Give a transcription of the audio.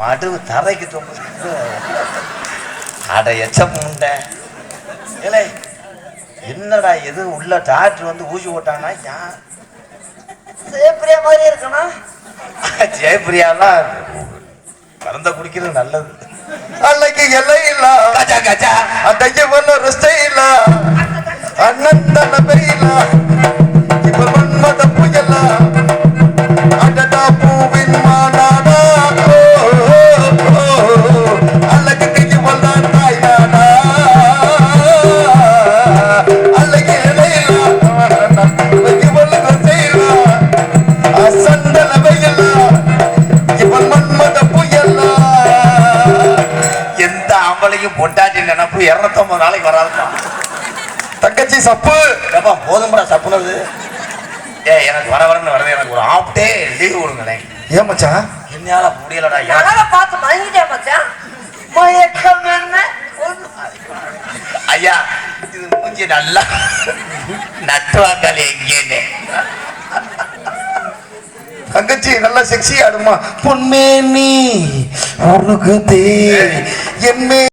மடு தரைக்கு தொங்குது. அட எச்ச முண்டை ஏலே என்னடா எது உள்ள டாக்டர் வந்து ஊசி போட்டானா? யார் சேப்பிரியா மாதிரி இருக்கணும். ஜெயபிரியாலாம் கலந்த குடிக்கிறது நல்லது. அன்னைக்கு எல்லை இல்ல கச்சா கச்சா அன்னைக்கு ஒன்னும் ரெஸ்டே இல்ல அண்ணன் தலைமை இல்ல ஆம்பளைக்கும் பொண்டாட்டி நினைப்பு இருநூத்தொன்பது நாளைக்கு வராதுப்பா தங்கச்சி சப்பு. ஏப்பா போதும்படா சப்புனது ஏ எனக்கு வர வரன்னு வரது எனக்கு ஒரு ஆஃப் டே லீவ் கொடுங்களேன் ஏன் மச்சான்? என்னால முடியலடா அழகா பார்த்து மயங்கிட்டேன் மச்சான். மயக்கம் என்ன? ஐயா இது மூஞ்சி நல்லா நட்டுவாக்காளி எங்கேன்னு தங்கச்சி நல்லா செக்ஸி ஆடுமா? பொன்மே நீ உருகுதே என்மே